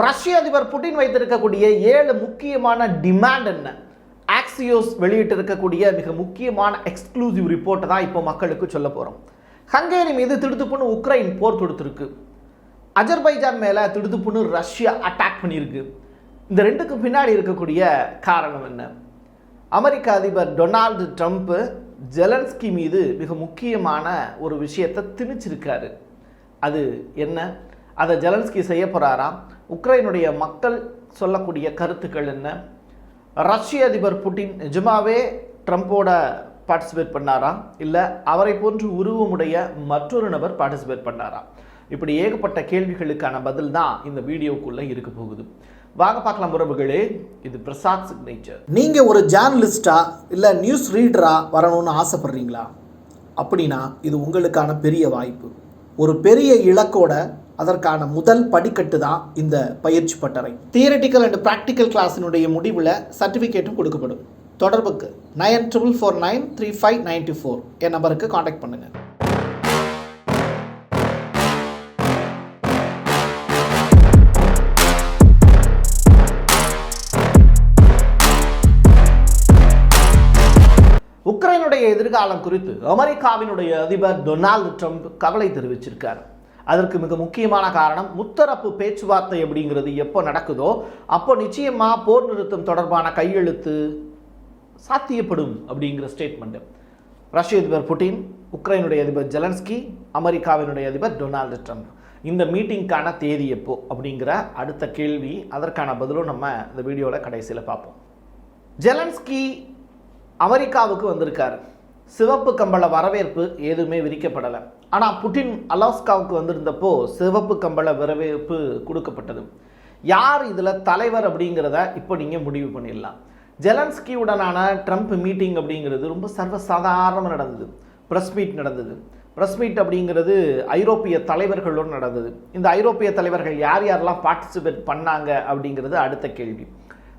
ரஷ்ய அதிபர் புட்டின் வைத்திருக்கக்கூடிய ஏழு முக்கியமான டிமாண்ட் என்ன? ஆக்சியோஸ் வெளியிட்டு இருக்கக்கூடிய மிக முக்கியமான எக்ஸ்க்ளூசிவ் ரிப்போர்ட்டை தான் இப்போ மக்களுக்கு சொல்ல போகிறோம் ஹங்கேரி மீது திடுத்துப்புன்னு உக்ரைன் போர் தொடுத்திருக்கு. அஜர்பைஜான் மேலே திடுத்துப்புன்னு ரஷ்யா அட்டாக் பண்ணியிருக்கு. இந்த ரெண்டுக்கும் பின்னாடி இருக்கக்கூடிய காரணம் என்ன? அமெரிக்க அதிபர் டொனால்டு ட்ரம்ப்பு ஜெலன்ஸ்கி மீது மிக முக்கியமான ஒரு விஷயத்தை திணிச்சிருக்காரு. அது என்ன? அதை ஜெலன்ஸ்கி செய்ய போகிறாரா உக்ரைனுடைய மக்கள் சொல்லக்கூடிய கருத்துக்கள் என்ன? ரஷ்ய அதிபர் புட்டின் நிஜமாவே ட்ரம்ப்போட பார்ட்டிசிபேட் பண்ணாரா இல்லை அவரை போன்று உருவமுடைய மற்றொரு நபர் பார்ட்டிசிபேட் பண்ணாரா இப்படி ஏகப்பட்ட கேள்விகளுக்கான பதில் தான் இந்த வீடியோக்குள்ளே இருக்க போகுது. வாங்க பார்க்கலாம் உறவுகளே. இது பிரசாத் சிக்னேச்சர் நீங்கள் ஒரு ஜேர்னலிஸ்டா இல்லை நியூஸ் ரீடராக வரணும்னு ஆசைப்படுறீங்களா? அப்படின்னா இது உங்களுக்கான பெரிய வாய்ப்பு. ஒரு பெரிய இலக்கோட அதற்கான முதல் படிக்கட்டு தான் இந்த பயிற்சி பட்டறை. தியரட்டிக்கல் அண்ட் ப்ராக்டிக்கல் கிளாஸினுடைய முடிவில் சர்டிஃபிகேட்டும் கொடுக்கப்படும். தொடர்புக்கு nine triple four nine three five ninety four என் நம்பருக்கு காண்டாக்ட் பண்ணுங்கள் உக்ரைனுடைய எதிர்காலம் குறித்து அமெரிக்காவினுடைய அதிபர் டொனால்டு ட்ரம்ப் கவலை தெரிவிச்சிருக்கார். அதற்கு மிக முக்கியமான காரணம் முத்தரப்பு பேச்சுவார்த்தை அப்படிங்கிறது எப்போ நடக்குதோ அப்போ நிச்சயமாக போர் நிறுத்தம் தொடர்பான கையெழுத்து சாத்தியப்படும் அப்படிங்கிற ஸ்டேட்மெண்ட்டு ரஷ்ய அதிபர் புட்டின் உக்ரைனுடைய அதிபர் ஜெலன்ஸ்கி அமெரிக்காவினுடைய அதிபர் டொனால்டு ட்ரம்ப். இந்த மீட்டிங்க்கான தேதி எப்போ அப்படிங்கிற அடுத்த கேள்வி அதற்கான பதிலும் நம்ம இந்த வீடியோவில் கடைசியில் பார்ப்போம். ஜெலன்ஸ்கி அமெரிக்காவுக்கு வந்திருக்காரு. சிவப்பு கம்பள வரவேற்பு எதுவுமே விரிக்கப்படலை. ஆனால் புட்டின் அலாஸ்காவுக்கு வந்திருந்தப்போ சிவப்பு கம்பள வரவேற்பு கொடுக்கப்பட்டது. யார் இதில் தலைவர் அப்படிங்கிறத இப்போ நீங்கள் முடிவு பண்ணிடலாம். ஜெலன்ஸ்கியுடனான ட்ரம்ப் மீட்டிங் அப்படிங்கிறது ரொம்ப சர்வசாதாரணமாக நடந்தது. ப்ரெஸ் மீட் நடந்தது. ப்ரெஸ் மீட் அப்படிங்கிறது ஐரோப்பிய தலைவர்களோடு நடந்தது. இந்த ஐரோப்பிய தலைவர்கள் யார் யாரெல்லாம் பார்ட்டிசிபேட் பண்ணாங்க அப்படிங்கிறது அடுத்த கேள்வி.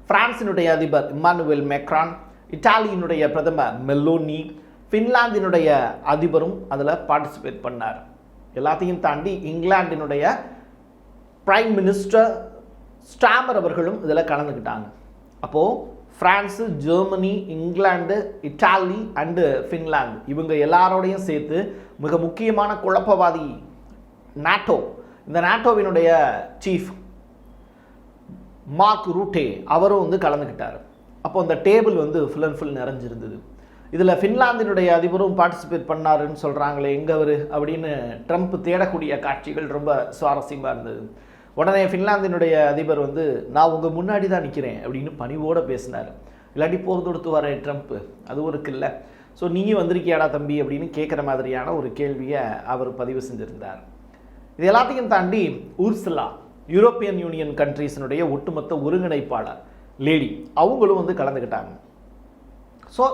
பிரான்சினுடைய அதிபர் இம்மானுவேல் மெக்ரான் இட்டாலியினுடைய பிரதமர் மெல்லோனி ஃபின்லாந்தினுடைய அதிபரும் அதில் பார்ட்டிசிபேட் பண்ணார். எல்லாத்தையும் தாண்டி இங்கிலாந்தினுடைய பிரைம் மினிஸ்டர் ஸ்டாமர் அவர்களும் இதில் கலந்துக்கிட்டாங்க. அப்போது France Germany England Italy and Finland இவங்க எல்லாரோடையும் சேர்த்து மிக முக்கியமான குழப்பவாதி நாட்டோ இந்த நாட்டோவினுடைய சீஃப் மார்க் ரூட்டே அவரும் வந்து கலந்துக்கிட்டார். அப்போ அந்த டேபிள் வந்து ஃபுல் அண்ட் ஃபுல் நிறைஞ்சிருந்தது. இதில் ஃபின்லாந்தினுடைய அதிபரும் பார்ட்டிசிபேட் பண்ணாருன்னு சொல்கிறாங்களே எங்கே அவர்? அப்படின்னு ட்ரம்ப் தேடக்கூடிய காட்சிகள் ரொம்ப சுவாரஸ்யமாக இருந்தது. உடனே ஃபின்லாந்தினுடைய அதிபர் வந்து நான் உங்கள் முன்னாடி தான் நிற்கிறேன் அப்படின்னு பணிவோடு பேசினார். இல்லாட்டி போர் தொடுத்து வர ட்ரம்ப் அதுவும் இருக்குல்ல ஸோ நீயும் வந்திருக்கியாடா தம்பி? அப்படின்னு கேட்குற மாதிரியான ஒரு கேள்வியை அவர் பதிவு செஞ்சுருந்தார். இது எல்லாத்தையும் தாண்டி ஊர்சுலா யூரோப்பியன் யூனியன் கண்ட்ரீஸினுடைய ஒட்டுமொத்த ஒருங்கிணைப்பாளர் லேடி அவங்களும் வந்து கலந்துக்கிட்டாங்க. ஸோ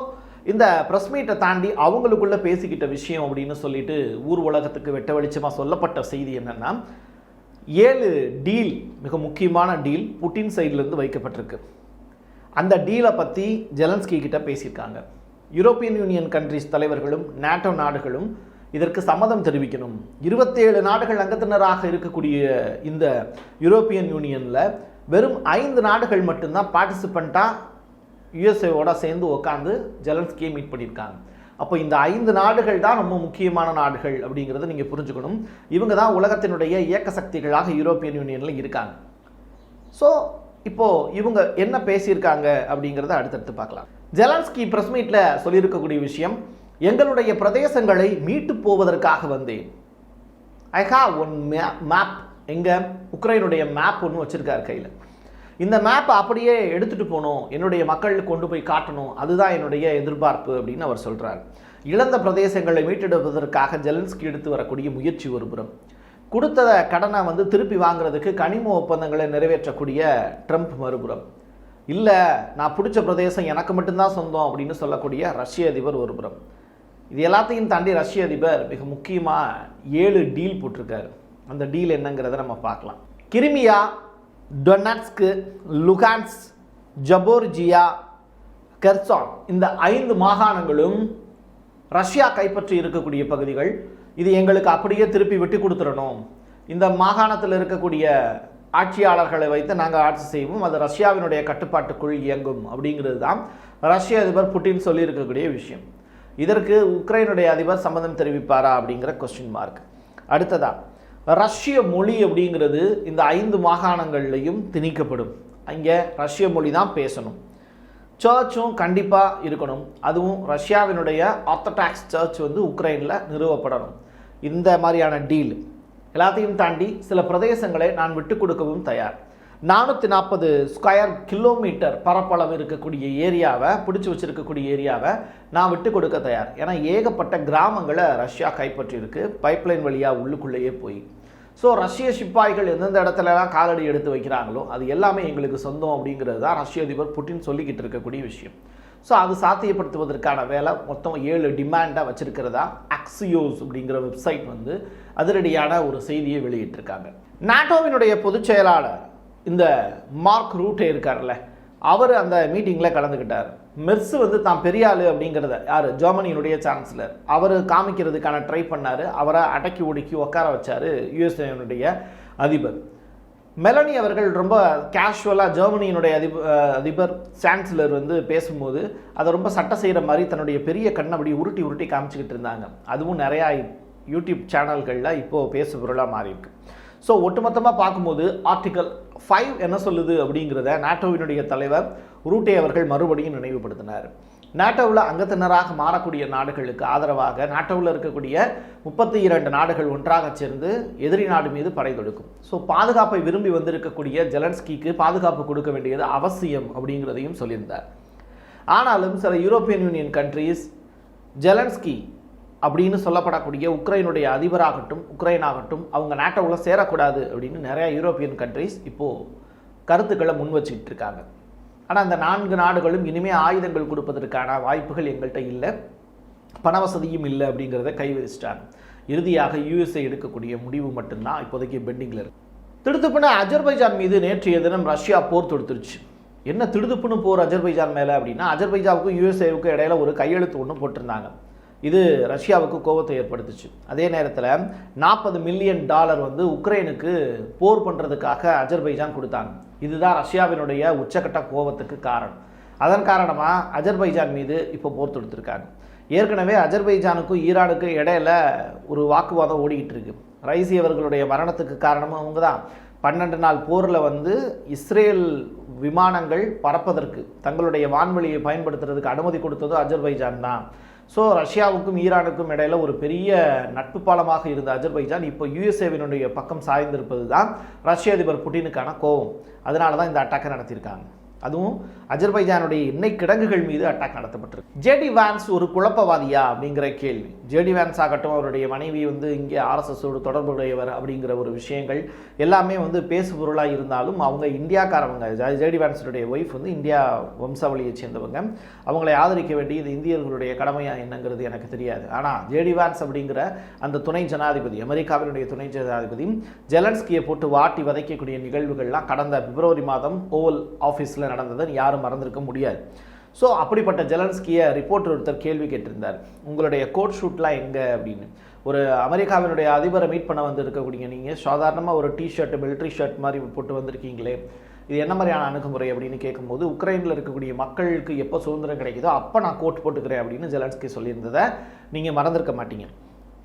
இந்த ப்ரெஸ் மீட்டை தாண்டி அவங்களுக்குள்ளே பேசிக்கிட்ட விஷயம் அப்படின்னு சொல்லிட்டு ஊர் உலகத்துக்கு வெட்ட வெளிச்சமாக சொல்லப்பட்ட செய்தி என்னென்னா ஏழு டீல் மிக முக்கியமான டீல் புட்டின் சைட்லேருந்து வைக்கப்பட்டிருக்கு. அந்த டீலை பற்றி ஜெலன்ஸ்கி கிட்ட பேசியிருக்காங்க. யூரோப்பியன் யூனியன் கண்ட்ரிஸ் தலைவர்களும் நேட்டோ நாடுகளும் இதற்கு சம்மதம் தெரிவிக்கணும். இருபத்தேழு நாடுகள் அங்கத்தினராக இருக்கக்கூடிய இந்த யூரோப்பியன் யூனியனில் வெறும் ஐந்து நாடுகள் மட்டும்தான் பார்ட்டிசிபெண்ட்டாக யுஎஸ்ஏவோட சேர்ந்து உட்காந்து ஜெலன்ஸ்கியை மீட் பண்ணியிருக்காங்க. அப்போ இந்த ஐந்து நாடுகள் தான் ரொம்ப முக்கியமான நாடுகள் அப்படிங்கிறத நீங்கள் புரிஞ்சுக்கணும். இவங்க தான் உலகத்தினுடைய இயக்க சக்திகளாக யூரோப்பியன் யூனியனில் இருக்காங்க. ஸோ இப்போது இவங்க என்ன பேசியிருக்காங்க அப்படிங்கிறத அடுத்தடுத்து பார்க்கலாம். ஜெலன்ஸ்கி ப்ரெஸ் மீட்டில் சொல்லியிருக்கக்கூடிய விஷயம் எங்களுடைய பிரதேசங்களை மீட்டு போவதற்காக வந்தேன். ஐ ஹாவ் ஒன் மேப் எங்கே உக்ரைனுடைய மேப் ஒன்று வச்சுருக்காரு கையில். இந்த மேப்பை அப்படியே எடுத்துகிட்டு போகணும். என்னுடைய மக்களுக்கு கொண்டு போய் காட்டணும். அதுதான் என்னுடைய எதிர்பார்ப்பு அப்படின்னு அவர் சொல்கிறார் இழந்த பிரதேசங்களை மீட்டெடுப்பதற்காக ஜெலன்ஸ்கி எடுத்து வரக்கூடிய முயற்சி ஒருபுறம் கொடுத்த கடனை வந்து திருப்பி வாங்குறதுக்கு கனிம ஒப்பந்தங்களை நிறைவேற்றக்கூடிய ட்ரம்ப் மறுபுறம். இல்லை நான் பிடிச்ச பிரதேசம் எனக்கு மட்டும்தான் சொந்தம் அப்படின்னு சொல்லக்கூடிய ரஷ்ய அதிபர் ஒருபுறம் இது எல்லாத்தையும் தாண்டி ரஷ்ய அதிபர் மிக முக்கியமாக ஏழு டீல் போட்டிருக்காரு. அந்த டீல் என்னங்கிறத நம்ம பார்க்கலாம். கிருமியா டொனட்ஸ்கு லுகான்ஸ் ஜபோர்ஜியா கெர்சான் இந்த ஐந்து மாகாணங்களும் ரஷ்யா கைப்பற்றி இருக்கக்கூடிய பகுதிகள். இது எங்களுக்கு அப்படியே திருப்பி விட்டு கொடுத்துடணும். இந்த மாகாணத்தில் இருக்கக்கூடிய ஆட்சியாளர்களை வைத்து நாங்கள் ஆட்சி செய்வோம். அது ரஷ்யாவினுடைய கட்டுப்பாட்டுக்குள் இயங்கும் அப்படிங்கிறது தான் ரஷ்ய அதிபர் புட்டின் சொல்லியிருக்கக்கூடிய விஷயம். இதற்கு உக்ரைனுடைய அதிபர் சம்மதம் தெரிவிப்பாரா அப்படிங்கிற கொஸ்டின் மார்க் அடுத்ததாக ரஷ்ய மொழி அப்படிங்கிறது இந்த ஐந்து மாகாணங்கள்லையும் திணிக்கப்படும். அங்கே ரஷ்ய மொழி தான் பேசணும். சர்ச்சும் கண்டிப்பாக இருக்கணும். அதுவும் ரஷ்யாவினுடைய ஆர்த்தடாக்ஸ் சர்ச் வந்து உக்ரைனில் நிறுவப்படணும். இந்த மாதிரியான டீல் எல்லாத்தையும் தாண்டி சில பிரதேசங்களை நான் விட்டு கொடுக்கவும் தயார். நானூற்றி நாற்பது ஸ்கொயர் கிலோமீட்டர் பரப்பளவு இருக்கக்கூடிய ஏரியாவை பிடிச்சி வச்சிருக்கக்கூடிய ஏரியாவை நான் விட்டு கொடுக்க தயார். ஏன்னா ஏகப்பட்ட கிராமங்களை ரஷ்யா கைப்பற்றியிருக்கு. பைப்லைன் வழியாக உள்ளுக்குள்ளேயே போய். ஸோ ரஷ்ய சிப்பாய்கள் எந்தெந்த இடத்துலலாம் காலடி எடுத்து வைக்கிறாங்களோ அது எல்லாமே எங்களுக்கு சொந்தம் அப்படிங்கிறது தான் ரஷ்ய அதிபர் புட்டின் சொல்லிக்கிட்டு இருக்கக்கூடிய விஷயம். ஸோ அது சாத்தியப்படுத்துவதற்கான வேலை. மொத்தம் ஏழு டிமாண்டாக வச்சுருக்கிறதா? அக்ஸியோஸ் அப்படிங்கிற வெப்சைட் வந்து அதிரடியான ஒரு செய்தியை வெளியிட்டிருக்காங்க. நாட்டோவினுடைய பொதுச் செயலாளர் இந்த மார்க் ரூட்டே இருக்கார்ல அவர் அந்த மீட்டிங்கில் கலந்துக்கிட்டார் மெர்ஸ் வந்து தான் பெரிய ஆள் அப்படிங்கிறத யார் ஜெர்மனியினுடைய சான்சலர் அவர் காமிக்கிறதுக்கான ட்ரை பண்ணார் அவரை அடக்கி ஒடுக்கி உட்கார வச்சார் யுஎஸ்ஏனுடைய அதிபர் மெலனி அவர்கள் ரொம்ப கேஷுவலாக ஜெர்மனியினுடைய அதிப அதிபர் சான்சலர் வந்து பேசும்போது அதை ரொம்ப சட்டை செய்கிற மாதிரி தன்னுடைய பெரிய கண்ணை அப்படி உருட்டி உருட்டி காமிச்சிக்கிட்டு இருந்தாங்க அதுவும் நிறையா யூடியூப் சேனல்களில் இப்போது பேசு பொருளாக மாறியிருக்கு ஸோ ஒட்டுமொத்தமாக பார்க்கும்போது ஆர்டிக்கல் ஃபைவ் என்ன சொல்லுது அப்படிங்கிறத நாட்டோவினுடைய தலைவர் ரூட்டே அவர்கள் மறுபடியும் நினைவுபடுத்தினார். நாட்டோவில் அங்கத்தினராக மாறக்கூடிய நாடுகளுக்கு ஆதரவாக நாட்டோவில் இருக்கக்கூடிய முப்பத்தி இரண்டு நாடுகள் ஒன்றாக சேர்ந்து எதிரி நாடு மீது படை தொடுக்கும். ஸோ பாதுகாப்பை விரும்பி வந்திருக்கக்கூடிய ஜெலன்ஸ்கிக்கு பாதுகாப்பு கொடுக்க வேண்டியது அவசியம் அப்படிங்கிறதையும் சொல்லியிருந்தார். ஆனாலும் சில யூரோப்பியன் யூனியன் கண்ட்ரீஸ் ஜெலன்ஸ்கி அப்படின்னு சொல்லப்படக்கூடிய உக்ரைனுடைய அதிபராகட்டும் உக்ரைன் ஆகட்டும் அவங்க நாட்டோவில் சேரக்கூடாது அப்படின்னு நிறைய யூரோப்பியன் கண்ட்ரிஸ் இப்போது கருத்துக்களை முன் வச்சுக்கிட்டு இருக்காங்க. ஆனால் அந்த நான்கு நாடுகளும் இனிமேல் ஆயுதங்கள் கொடுப்பதற்கான வாய்ப்புகள் எங்கள்கிட்ட இல்லை. பண வசதியும் இல்லை அப்படிங்கிறத கைவிரிச்சிட்டாங்க இறுதியாக யூஎஸ்ஏ எடுக்கக்கூடிய முடிவு மட்டும்தான் இப்போதைக்கு பெண்டிங்கில் இருக்கு. திடுத்துப்புன அஜர்பைஜான் மீது நேற்றைய தினம் ரஷ்யா போர் தொடுத்துருச்சு. என்ன திடுதுப்புன்னு போர் அஜர்பைஜான் மேலே அப்படின்னா அஜர்பைஜாவுக்கும் யூஎஸ்ஏவுக்கும் இடையில ஒரு கையெழுத்து ஒன்று போட்டிருந்தாங்க. இது ரஷ்யாவுக்கு கோபத்தை ஏற்படுத்துச்சு. அதே நேரத்தில் நாற்பது மில்லியன் டாலர் வந்து உக்ரைனுக்கு போர் பண்ணுறதுக்காக அஜர்பைஜான் கொடுத்தாங்க. இதுதான் ரஷ்யாவினுடைய உச்சக்கட்ட கோபத்துக்கு காரணம். அதன் காரணமாக அஜர்பைஜான் மீது இப்போ போர் தொடுத்திருக்காங்க. ஏற்கனவே அஜர்பைஜானுக்கும் ஈரானுக்கும் இடையில ஒரு வாக்குவாதம் ஓடிக்கிட்டு இருக்கு. ரைசி அவர்களுடைய மரணத்துக்கு காரணமும் அவங்க தான். பன்னெண்டு நாள் போரில் வந்து இஸ்ரேல் விமானங்கள் பறப்பதற்கு தங்களுடைய வான்வெளியை பயன்படுத்துறதுக்கு அனுமதி கொடுத்ததும் அஜர்பைஜான் தான். ஸோ ரஷ்யாவுக்கும் ஈரானுக்கும் இடையில ஒரு பெரிய நட்பு பாலமாக இருந்த அஜர்பைஜான் இப்போ யுஎஸ்ஏவினுடைய பக்கம் சாய்ந்திருப்பது தான் ரஷ்ய அதிபர் புட்டினுக்கான கோபம். அதனால தான் இந்த அட்டாக்கை நடத்தியிருக்காங்க. அதுவும் அஜர்பைஜானுடைய எண்ணெய் கிடங்குகள் மீது அட்டாக் நடத்தப்பட்டிருக்கு. ஜேடி வான்ஸ் ஒரு குழப்பவாதியா அப்படிங்கிற கேள்வி. ஜேடி வேன்ஸ் ஆகட்டும் அவருடைய மனைவி வந்து இங்கே ஆர்எஸ்எஸோடு தொடர்புடையவர் அப்படிங்கிற ஒரு விஷயங்கள் எல்லாமே வந்து பேசு பொருளாக இருந்தாலும் அவங்க இந்தியாக்காரவங்க ஜேடி வேன்ஸுடைய ஒய்ஃப் வந்து இந்தியா வம்சாவளியை சேர்ந்தவங்க. அவங்களை ஆதரிக்க வேண்டியது இந்தியர்களுடைய கடமையா என்னங்கிறது எனக்கு தெரியாது. ஆனால் ஜேடி வான்ஸ் அப்படிங்கிற அந்த துணை ஜனாதிபதி அமெரிக்காவினுடைய துணை ஜனாதிபதி ஜெலன்ஸ்கியை போட்டு வாட்டி வதைக்கக்கூடிய நிகழ்வுகள்லாம் கடந்த பிப்ரவரி மாதம் ஓவல் ஆஃபீஸில் நடந்ததை யாரும் மறந்திருக்க முடியாது. ஸோ அப்படிப்பட்ட ஜெலன்ஸ்கியை ரிப்போர்ட்டர் ஒருத்தர் கேள்வி கேட்டிருந்தார். உங்களுடைய கோட் ஷூட்லாம் எங்கே? அப்படின்னு. ஒரு அமெரிக்காவினுடைய அதிபரை மீட் பண்ண வந்து இருக்கக்கூடிய நீங்கள் சாதாரணமாக ஒரு டிஷர்ட் மிலிட்ரி ஷர்ட் மாதிரி போட்டு வந்திருக்கீங்களே. இது என்ன மாதிரியான அணுகுமுறை அப்படின்னு கேட்கும்போது உக்ரைனில் இருக்கக்கூடிய மக்களுக்கு எப்போ சுதந்திரம் கிடைக்குதோ அப்போ நான் கோட் போட்டுக்கிறேன் அப்படின்னு ஜெலன்ஸ்கி சொல்லியிருந்ததை நீங்கள் மறந்திருக்க மாட்டீங்க.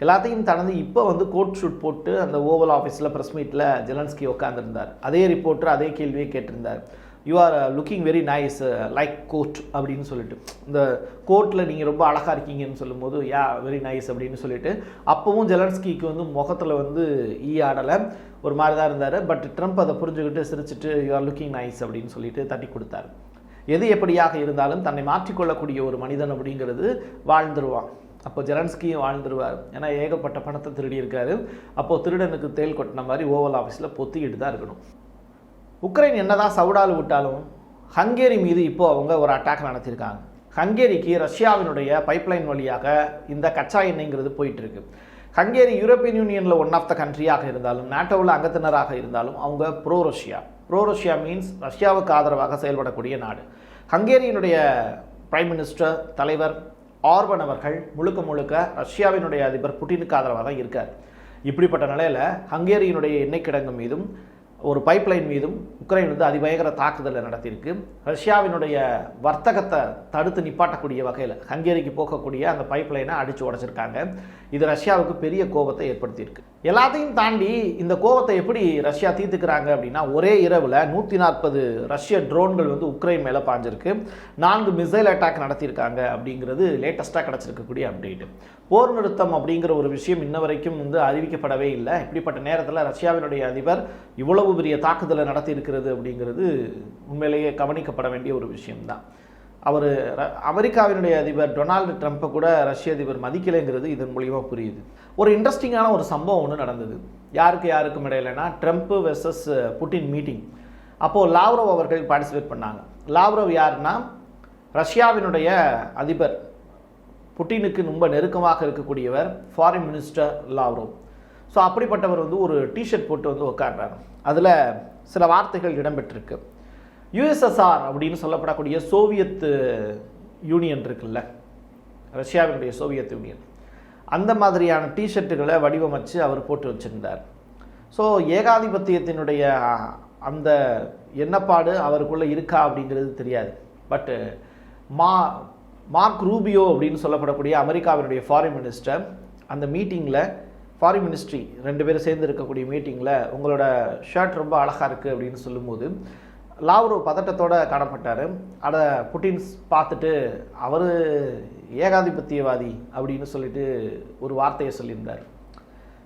எல்லாத்தையும் தனது இப்போ வந்து கோட் ஷூட் போட்டு அந்த ஓவல் ஆஃபீஸில் ப்ரெஸ் மீட்டில் ஜெலன்ஸ்கி உட்காந்துருந்தார் அதே ரிப்போர்ட்டர் அதே கேள்வியை கேட்டிருந்தார். You are looking very nice like coat அப்படின்னு சொல்லிட்டு. இந்த கோட்டில் நீங்கள் ரொம்ப அழகாக இருக்கீங்கன்னு சொல்லும்போது யா வெரி நைஸ் அப்படின்னு சொல்லிட்டு அப்போவும் ஜெலன்ஸ்கிக்கு வந்து முகத்தில் வந்து ஈ ஆடலை. ஒரு மாதிரி தான் இருந்தார். பட் ட்ரம்ப் அதை புரிஞ்சுக்கிட்டு சிரிச்சிட்டு யூ ஆர் லுக்கிங் நைஸ் அப்படின்னு சொல்லிட்டு தட்டி கொடுத்தாரு. எது எப்படியாக இருந்தாலும் தன்னை மாற்றிக்கொள்ளக்கூடிய ஒரு மனிதன் அப்படிங்கிறது வாழ்ந்துருவான். அப்போ ஜெரன்ஸ்கியும் வாழ்ந்துருவார். ஏன்னா ஏகப்பட்ட பணத்தை திருடி இருக்காரு. அப்போ திருடனுக்கு தேல் கொட்டின மாதிரி ஓவல் ஆஃபீஸில் பொத்திக்கிட்டு தான் இருக்கணும். உக்ரைன் என்னதான் சவுடால் விட்டாலும் ஹங்கேரி மீது இப்போ அவங்க ஒரு அட்டாக் நடத்தியிருக்காங்க. ஹங்கேரிக்கு ரஷ்யாவினுடைய பைப்லைன் வழியாக இந்த கச்சா எண்ணெய்ங்கிறது போயிட்டு இருக்கு ஹங்கேரி யூரோப்பியன் யூனியனில் ஒன் ஆஃப் த கண்ட்ரியாக இருந்தாலும் நாட்டோவில் அங்கத்தினராக இருந்தாலும் அவங்க pro Russia pro Russia means ரஷ்யாவுக்கு ஆதரவாக செயல்படக்கூடிய நாடு. ஹங்கேரியினுடைய பிரைம் மினிஸ்டர் தலைவர் ஆர்பன் அவர்கள் முழுக்க முழுக்க ரஷ்யாவினுடைய அதிபர் புட்டினுக்கு ஆதரவாக தான் இருக்கார். இப்படிப்பட்ட நிலையில் ஹங்கேரியினுடைய எண்ணெய் கிடங்கு மீதும் ஒரு பைப்லைன் மீதும் உக்ரைன் வந்து அதிபயங்கர தாக்குதலை நடத்தியிருக்கு. ரஷ்யாவினுடைய வர்த்தகத்தை தடுத்து நிப்பாட்டக்கூடிய வகையில் ஹங்கேரிக்கு போகக்கூடிய அந்த பைப்லைனை அடித்து உடைச்சிருக்காங்க. இது ரஷ்யாவுக்கு பெரிய கோபத்தை ஏற்படுத்தியிருக்கு. எல்லாத்தையும் தாண்டி இந்த கோபத்தை எப்படி ரஷ்யா தீர்த்துக்கிறாங்க அப்படின்னா ஒரே இரவில் நூற்றி நாற்பது ரஷ்ய ட்ரோன்கள் வந்து உக்ரைன் மேலே பாஞ்சிருக்கு. நான்கு மிசைல் அட்டாக் நடத்தியிருக்காங்க அப்படிங்கிறது லேட்டஸ்ட்டாக கிடச்சிருக்கக்கூடிய அப்டேட்டு போர் நிறுத்தம் அப்படிங்கிற ஒரு விஷயம் இன்ன வரைக்கும் வந்து அறிவிக்கப்படவே இல்லை. இப்படிப்பட்ட நேரத்தில் ரஷ்யாவினுடைய அதிபர் இவ்வளவு பெரிய தாக்குதலை நடத்தியிருக்கிறது அப்படிங்கிறது உண்மையிலேயே கவனிக்கப்பட வேண்டிய ஒரு விஷயம்தான். அவர் அமெரிக்காவினுடைய அதிபர் டொனால்டு ட்ரம்ப்பை கூட ரஷ்ய அதிபர் மதிக்கலைங்கிறது இதன் மூலியமாக புரியுது. ஒரு இன்ட்ரெஸ்டிங்கான ஒரு சம்பவம் ஒன்று நடந்தது. யாருக்கு யாருக்கும் இடையிலனா ட்ரம்ப்பு வெர்சஸ் புட்டின் மீட்டிங் அப்போது லாவ்ரோவ் அவர்கள் பார்ட்டிசிபேட் பண்ணாங்க. லாவ்ரவ் யாருன்னா ரஷ்யாவினுடைய அதிபர் புட்டினுக்கு ரொம்ப நெருக்கமாக இருக்கக்கூடியவர் ஃபாரின் மினிஸ்டர் லாவ்ரோவ். ஸோ அப்படிப்பட்டவர் வந்து ஒரு டிஷர்ட் போட்டு வந்து உட்காடுறாரு அதில் சில வார்த்தைகள் இடம்பெற்றிருக்கு. யுஎஸ்எஸ்ஆர் அப்படின்னு சொல்லப்படக்கூடிய சோவியத் யூனியன் இருக்குல்ல. ரஷ்யாவினுடைய சோவியத் யூனியன். அந்த மாதிரியான டிஷர்ட்டுகளை வடிவமைச்சு அவர் போட்டு வச்சிருந்தார். ஸோ ஏகாதிபத்தியத்தினுடைய அந்த எண்ணப்பாடு அவருக்குள்ளே இருக்கா அப்படிங்கிறது தெரியாது. பட்டு மா மார்க் ரூபியோ அப்படின்னு சொல்லப்படக்கூடிய அமெரிக்காவினுடைய ஃபாரின் மினிஸ்டர் அந்த மீட்டிங்கில் ஃபாரின் மினிஸ்ட்ரி ரெண்டு பேரும் சேர்ந்து இருக்கக்கூடிய மீட்டிங்கில் உங்களோட ஷர்ட் ரொம்ப அழகாக இருக்குது அப்படின்னு சொல்லும்போது லாவ்ரோ பதட்டத்தோட காணப்பட்டார். அதை புட்டின்ஸ் பார்த்துட்டு அவர் ஏகாதிபத்தியவாதி அப்படின்னு சொல்லிட்டு ஒரு வார்த்தையை சொல்லியிருந்தார்.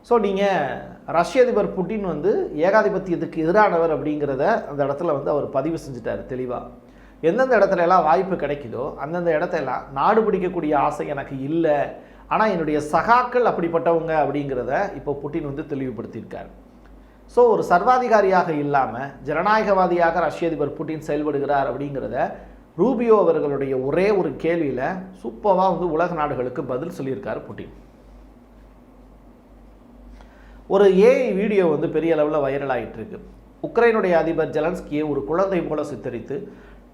ஸோ நீங்கள் ரஷ்ய அதிபர் புட்டின் வந்து ஏகாதிபத்தியத்துக்கு எதிரானவர் அப்படிங்கிறத அந்த இடத்துல வந்து அவர் பதிவு செஞ்சுட்டார் தெளிவாக எந்தெந்த இடத்துல எல்லாம் வாய்ப்பு கிடைக்குதோ அந்தந்த இடத்தெல்லாம் நாடு பிடிக்கக்கூடிய ஆசை எனக்கு இல்லை. ஆனால் என்னுடைய சகாக்கள் அப்படிப்பட்டவங்க அப்படிங்கிறத இப்போ புட்டின் வந்து தெளிவுபடுத்தியிருக்காரு. ஸோ ஒரு சர்வாதிகாரியாக இல்லாமல் ஜனநாயகவாதியாக ரஷ்ய அதிபர் புட்டின் செயல்படுகிறார் அப்படிங்கிறத ரூபியோ அவர்களுடைய ஒரே ஒரு கேள்வியில் சூப்பராக வந்து உலக நாடுகளுக்கு பதில் சொல்லியிருக்கார் புட்டின். ஒரு ஏஐ வீடியோ வந்து பெரிய அளவில் வைரல் ஆகிட்டு இருக்கு. உக்ரைனுடைய அதிபர் ஜெலன்ஸ்கியை ஒரு குழந்தை போல சித்தரித்து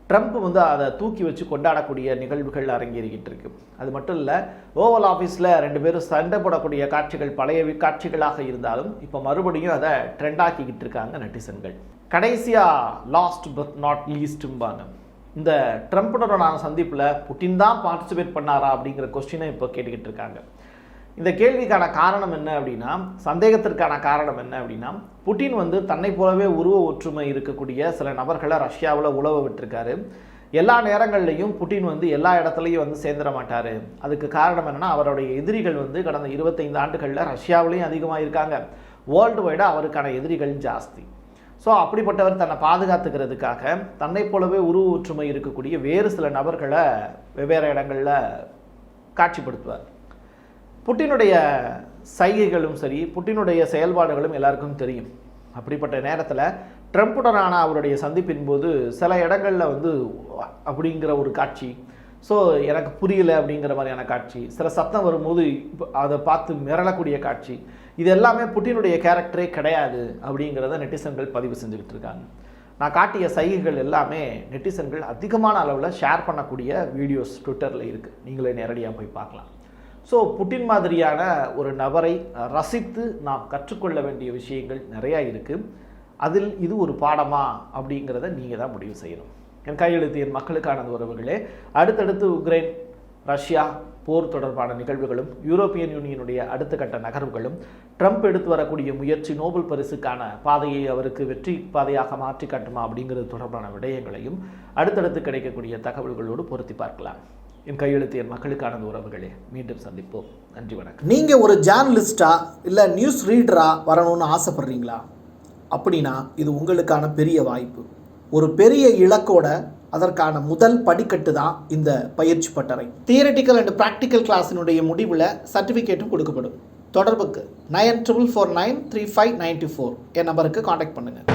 ட்ரம்ப் வந்து அதை தூக்கி வச்சு கொண்டாடக்கூடிய நிகழ்வுகள் அரங்கேறிக்கிட்டு இருக்கு. அது மட்டும் இல்லை ஓவல் ஆஃபீஸில் ரெண்டு பேரும் சண்டை போடக்கூடிய காட்சிகள் பழைய காட்சிகளாக இருந்தாலும் இப்போ மறுபடியும் அதை ட்ரெண்டாக்கிக்கிட்டு இருக்காங்க நெட்டிசன்கள் கடைசியாக லாஸ்ட் பட் நாட் லீஸ்ட்டும்பாங்க இந்த ட்ரம்ப்புடனான சந்திப்பில் புட்டின் தான் பார்ட்டிசிபேட் பண்ணாரா அப்படிங்கிற கொஸ்டினை இப்போ கேட்டுக்கிட்டு இருக்காங்க. இந்த கேள்விக்கான காரணம் என்ன அப்படின்னா சந்தேகத்திற்கான காரணம் என்ன அப்படின்னா புட்டின் வந்து தன்னை போலவே உருவ ஒற்றுமை இருக்கக்கூடிய சில நபர்களை ரஷ்யாவில் உழவ விட்டிருக்காரு. எல்லா நேரங்கள்லையும் புட்டின் வந்து எல்லா இடத்துலையும் வந்து சேர்ந்துட மாட்டார். அதுக்கு காரணம் என்னென்னா அவருடைய எதிரிகள் வந்து கடந்த இருபத்தைந்து ஆண்டுகளில் ரஷ்யாவிலையும் அதிகமாக இருக்காங்க வேர்ல்டு வைடாக அவருக்கான எதிரிகள் ஜாஸ்தி. ஸோ அப்படிப்பட்டவர் தன்னை பாதுகாத்துக்கிறதுக்காக தன்னை போலவே உருவ ஒற்றுமை இருக்கக்கூடிய வேறு சில நபர்களை வெவ்வேறு இடங்களில் காட்சிப்படுத்துவார். புட்டினுடைய சைகைகளும் சரி புட்டினுடைய செயல்பாடுகளும் எல்லாருக்கும் தெரியும். அப்படிப்பட்ட நேரத்தில் ட்ரம்ப்புடனான அவருடைய சந்திப்பின் போது சில இடங்களில் வந்து அப்படிங்கிற ஒரு காட்சி ஸோ எனக்கு புரியல அப்படிங்கிற மாதிரியான காட்சி சில சத்தம் வரும்போது அதை பார்த்து மிரளக்கூடிய காட்சி இது எல்லாமே புட்டினுடைய கேரக்டரே கிடையாது அப்படிங்கிறத நெட்டிசன்கள் பதிவு செஞ்சுக்கிட்டு இருக்காங்க. நான் காட்டிய சைகைகள் எல்லாமே நெட்டிசன்கள் அதிகமான அளவில் ஷேர் பண்ணக்கூடிய வீடியோஸ் ட்விட்டரில் இருக்குது நீங்களே நேரடியாக போய் பார்க்கலாம். ஸோ புட்டின் மாதிரியான ஒரு நபரை ரசித்து நாம் கற்றுக்கொள்ள வேண்டிய விஷயங்கள் நிறையா இருக்குது அதில் இது ஒரு பாடமா அப்படிங்கிறத நீங்கள் தான் முடிவு செய்யணும். என் கையெழுத்து என் மக்களுக்கான உறவுகளே. அடுத்தடுத்து உக்ரைன் ரஷ்யா போர் தொடர்பான நிகழ்வுகளும் யூரோப்பியன் யூனியனுடைய அடுத்த கட்ட நகர்வுகளும் ட்ரம்ப் எடுத்து வரக்கூடிய முயற்சி நோபல் பரிசுக்கான பாதையை அவருக்கு வெற்றி பாதையாக மாற்றி காட்டுமா அப்படிங்கிறது தொடர்பான விடயங்களையும் அடுத்தடுத்து கிடைக்கக்கூடிய தகவல்களோடு பொருத்தி பார்க்கலாம். என் கையெழுத்து என் மக்களுக்கான உறவுகளே மீண்டும் சந்திப்போம். நன்றி வணக்கம். நீங்கள் ஒரு ஜேர்னலிஸ்டா இல்லை நியூஸ் ரீடராக வரணும்னு ஆசைப்பட்றீங்களா? அப்படின்னா இது உங்களுக்கான பெரிய வாய்ப்பு. ஒரு பெரிய இலக்கோட அதற்கான முதல் படிக்கட்டு தான் இந்த பயிற்சி பட்டறை. தியரட்டிக்கல் அண்ட் ப்ராக்டிக்கல் கிளாஸினுடைய முடிவில் சர்டிஃபிகேட்டும் கொடுக்கப்படும். தொடர்புக்கு nine triple four nine three five ninety four. என் நம்பருக்கு காண்டாக்ட் பண்ணுங்கள்